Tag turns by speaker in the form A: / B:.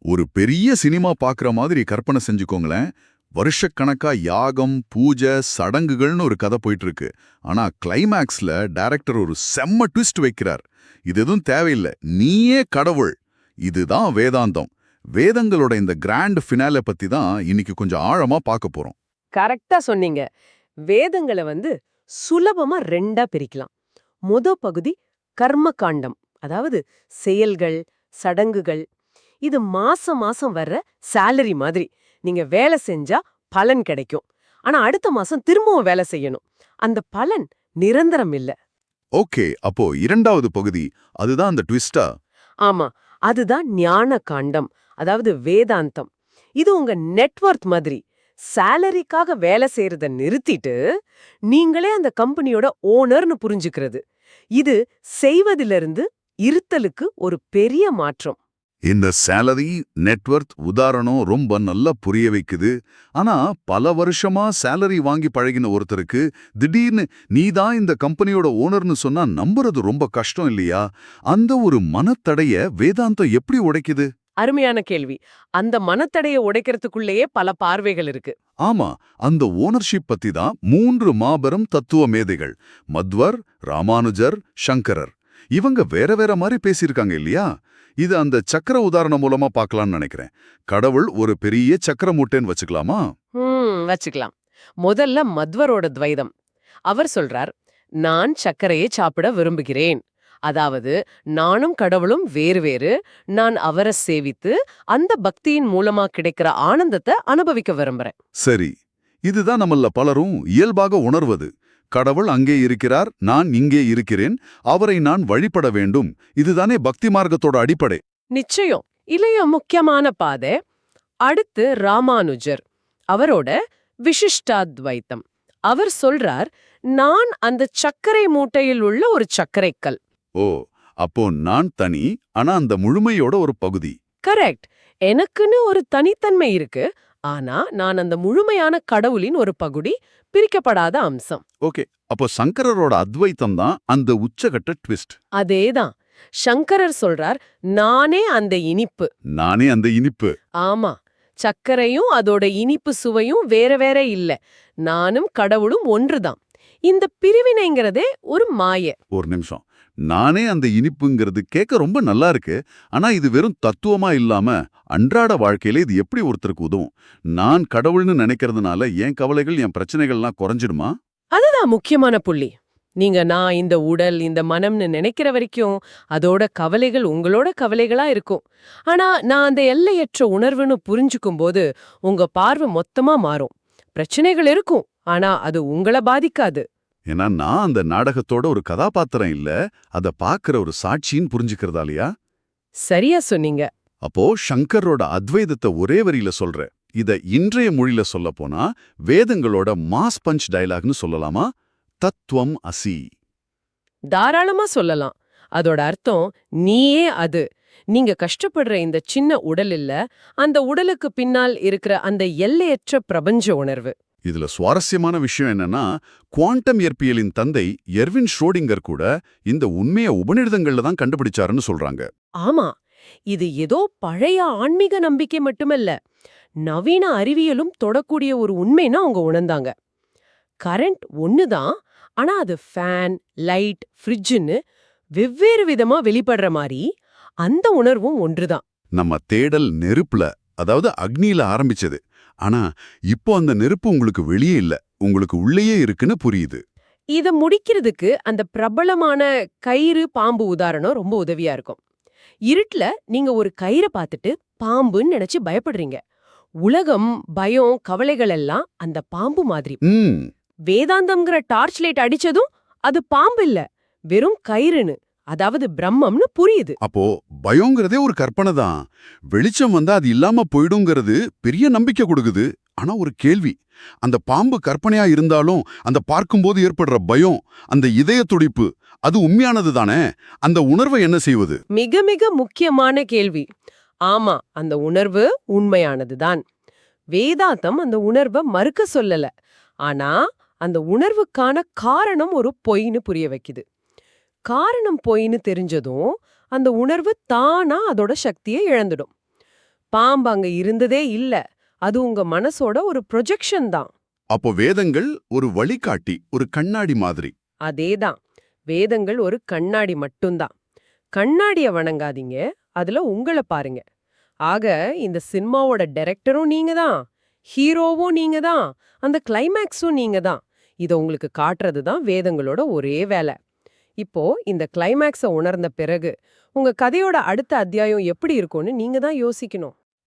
A: ஒரு பெரிய சினிமா பார்க்குற மாதிரி கற்பனை செஞ்சுக்கோங்களேன். வருஷக்கணக்கா யாகம் பூஜை சடங்குகள்னு ஒரு கதை போயிட்டு இருக்கு ஆனா கிளைமேக்ஸ்ல டைரக்டர் ஒரு செம்ம ட்விஸ்ட் வைக்கிறார். இது எதுவும் தேவையில்லை. நீயே கடவுள். இதுதான் வேதாந்தம். வேதங்களோட இந்த கிராண்ட் ஃபினாலை பத்தி தான் இன்னைக்கு கொஞ்சம் ஆழமா பார்க்க போறோம்.
B: கரெக்டாக சொன்னீங்க. வேதங்களை வந்து சுலபமா ரெண்டா பிரிக்கலாம். முத பகுதி கர்ம காண்டம். அதாவது செயல்கள் சடங்குகள் இது மாசம் மாசம் வர்ற salary மாதிரி. நீங்க வேலை செஞ்சா பலன் கிடைக்கும். ஆனா அடுத்த மாசம் திரும்பவும் வேலை செய்யணும். அந்த பலன் நிரந்தரம் இல்ல.
A: ஓகே அப்போ இரண்டாவது பகுதி அதுதான் அந்த ட்விஸ்டா
B: ஆமா அதுதான் ஞான காண்டம் அதாவது வேதாந்தம். இது உங்க நெட்வொர்க் மாதிரி. சேலரிக்காக வேலை செய்யறத நிறுத்திட்டு நீங்களே அந்த கம்பெனியோட ஓனர்னு புரிஞ்சுக்கிறது. இது செய்வதிலிருந்து இருத்தலுக்கு ஒரு பெரிய மாற்றம்.
A: இந்த சேலரி நெட்வொர்க் உதாரணம் ரொம்ப நல்லா புரிய வைக்குது. ஆனா பல வருஷமா சேலரி வாங்கி பழகின ஒருத்தருக்கு திடீர்னு நீ தான் இந்த கம்பெனியோட ஓனர்னு சொன்னா நம்புறது ரொம்ப கஷ்டம் இல்லையா? அந்த ஒரு மனத்தடைய வேதாந்தம் எப்படி உடைக்குது?
B: அருமையான கேள்வி. அந்த மனத்தடைய உடைக்கிறதுக்குள்ளேயே பல பார்வைகள் இருக்கு.
A: ஆமா அந்த ஓனர்ஷிப் பத்தி தான் மூன்று மாபெரும் தத்துவ மேதைகள். மத்வர் ராமானுஜர் சங்கரர். இவங்க வேற வேற மாதிரி பேசியிருக்காங்க இல்லையா? இது அந்த சக்கர உதாரணம் மூலமா பார்க்கலாம்னு நினைக்கிறேன். கடவுள் ஒரு பெரிய சக்கர மூட்டைன்னு வச்சுக்கலாமா?
B: வச்சுக்கலாம். முதல்ல மத்வரோட துவைதம். அவர் சொல்றார் நான் சர்க்கரையை சாப்பிட விரும்புகிறேன். அதாவது நானும் கடவுளும் வேறு வேறு நான் அவரை சேவித்து அந்த பக்தியின் மூலமா கிடைக்கிற ஆனந்தத்தை அனுபவிக்க விரும்புறேன்.
A: சரி. இதுதான் நம்மள பலரும் இயல்பாக உணர்வது. கடவுள் அங்கே இருக்கிறார் நான் இங்கே இருக்கிறேன் அவரை நான் வழிபட வேண்டும். இதுதானே பக்தி மார்க்கத்தோட அடிப்படை.
B: நிச்சயம். இளைய முக்கியமான பாதை அடுத்து ராமானுஜர் அவரோட விசிஷ்டாத்வைத்தம். அவர் சொல்றார் நான் அந்த சர்க்கரை மூட்டையில் உள்ள ஒரு சர்க்கரைக்கல்.
A: ஓ அப்போ நான் தனி ஆனா அந்த முழுமையோட ஒரு பகுதி.
B: கரெக்ட். எனக்குன்னு ஒரு தனித்தன்மை இருக்கு ஆனா நான் அந்த முழுமையான கடவுளின் ஒரு பகுதி பிரிக்கப்படாத அம்சம்.
A: ஓகே அப்போ சங்கரரோட அத்வைத்தம் தான் அந்த உச்சகட்ட ட்விஸ்ட்.
B: அதேதான். சங்கரர் சொல்றார் நானே அந்த இனிப்பு.
A: நானே அந்த இனிப்பு.
B: ஆமா சர்க்கரையும் அதோட இனிப்பு சுவையும் வேற வேற இல்ல. நானும் கடவுளும் ஒன்றுதான். இந்த பிரிவினைங்கிறதே ஒரு மாய.
A: ஒரு நிமிஷம். நானே அந்த இனிப்புங்கிறது கேட்க ரொம்ப நல்லா இருக்கு. ஆனா இது வெறும் தத்துவமா இல்லாம அன்றாட வாழ்க்கையில இது எப்படி ஒருத்தருக்கு உதவும்? நான் கடவுள்னு நினைக்கிறதுனால என் கவலைகள் என் பிரச்சனைகள்லாம் குறைஞ்சிடுமா?
B: அதுதான் முக்கியமான புள்ளி. நீங்க நான் இந்த உடல் இந்த மனம்னு நினைக்கிற வரைக்கும் அதோட கவலைகள் உங்களோட கவலைகளா இருக்கும். ஆனா நான் அந்த எல்லையற்ற உணர்வுன்னு புரிஞ்சுக்கும் போது உங்க பார்வை மொத்தமா மாறும். பிரச்சனைகள் இருக்கும் ஆனா அது உங்களை பாதிக்காது.
A: ஏன்னா நான் அந்த நாடகத்தோட ஒரு கதாபாத்திரம் இல்ல அத பாக்குற ஒரு சாட்சின்னு புரிஞ்சுக்கிறதாலயா
B: சரியா சொன்னீங்க.
A: அப்போ சங்கரோட அத்வைதத்தை ஒரே வரியில சொல்ற. இத இன்றைய மொழியில சொல்ல போனா வேதங்களோட மாஸ் பஞ்ச் டயலாக்னு சொல்லலாமா? தத்துவம் அசி.
B: தாராளமா சொல்லலாம். அதோட அர்த்தம் நீயே அது. நீங்க கஷ்டப்படுற இந்த சின்ன உடல் இல்ல அந்த உடலுக்கு பின்னால் இருக்கிற அந்த எல்லையற்ற பிரபஞ்ச உணர்வு.
A: இதுல சுவாரஸ்யமான விஷயம் என்னன்னா குவாண்டம் இயற்பியலின் தந்தை எர்வின் ஷ்ரோடிங்கர் கூட இந்த உண்மைய உபநிடதங்கள்ல தான் கண்டுபிடிச்சாருன்னு சொல்றாங்க.
B: ஆமா இது ஏதோ பழைய ஆன்மீக நம்பிக்கை மட்டுமல்ல நவீன அறிவியலும் தொடக்கூடிய ஒரு உண்மைன்னு அவங்க உணர்ந்தாங்க. கரண்ட் ஒண்ணுதான் ஆனா அது ஃபேன் லைட் ஃப்ரிட்ஜுன்னு வெவ்வேறு விதமா வெளிப்படுற மாதிரி அந்த உணர்வும் ஒன்றுதான்
A: நம்ம தேடல் நெருப்புல அதாவது அக்னியில ஆரம்பிச்சது. ஆனா இப்போ அந்த நெருப்பு உங்களுக்கு வெளியே இல்ல. உங்களுக்கு உள்ளேயே இருக்குன்னு புரியுது.
B: இத முடிக்கிறதுக்கு அந்த பிரபலமான கயிறு பாம்பு உதாரணம் ரொம்ப உதவியா இருக்கும். இருட்டுல நீங்க ஒரு கயிறை பார்த்துட்டு பாம்புன்னு நினைச்சு பயப்படுறீங்க. உலகம் பயம் கவலைகள் எல்லாம் அந்த பாம்பு மாதிரி. வேதாந்தம்ங்கிற டார்ச் லைட் அடிச்சதும் அது பாம்பு இல்ல. வெறும் கயிறுன்னு. அதாவது பிரம்மம்னு புரியுது.
A: அப்போ பயங்கிறதே ஒரு கற்பனை தான். வெளிச்சம் வந்தா அது இல்லாம போயிடுங்கிறது பெரிய நம்பிக்கை கொடுக்குது. ஆனா ஒரு கேள்வி. அந்த பாம்பு கற்பனையா இருந்தாலும் அந்த பார்க்கும்போது ஏற்படுற பயம் அந்த இதய துடிப்பு அது உண்மையானது தானே? அந்த உணர்வை என்ன செய்வது?
B: மிக மிக முக்கியமான கேள்வி. ஆமா அந்த உணர்வு உண்மையானதுதான் வேதாந்தம் அந்த உணர்வை மறுக்க சொல்லல. ஆனா அந்த உணர்வுக்கான காரணம் ஒரு பொய்ன்னு புரிய வைக்குது. காரணம் பொய்ன்னு தெரிஞ்சதும் அந்த உணர்வு தானா அதோட சக்தியை இழந்துடும். பாம்பு அங்க இருந்ததே இல்ல. அது உங்க மனசோட ஒரு ப்ரொஜெக்ஷன் தான்.
A: அப்போ வேதங்கள் ஒரு வழிகாட்டி ஒரு கண்ணாடி மாதிரி.
B: அதேதான். வேதங்கள் ஒரு கண்ணாடி மட்டும்தான். கண்ணாடிய வணங்காதீங்க. அதுல உங்கள பாருங்க. ஆக இந்த சினிமாவோட டைரக்டரும் நீங்க தான் ஹீரோவும் நீங்க தான் அந்த கிளைமேக்ஸும் நீங்க தான் இத உங்களுக்கு காட்டுறது தான் வேதங்களோட ஒரே வேலை. இப்போ இந்த கிளைமேக்ஸை உணர்ந்த பிறகு உங்க கதையோட அடுத்த அத்தியாயம் எப்படி இருக்கும்னு நீங்க தான் யோசிக்கணும்.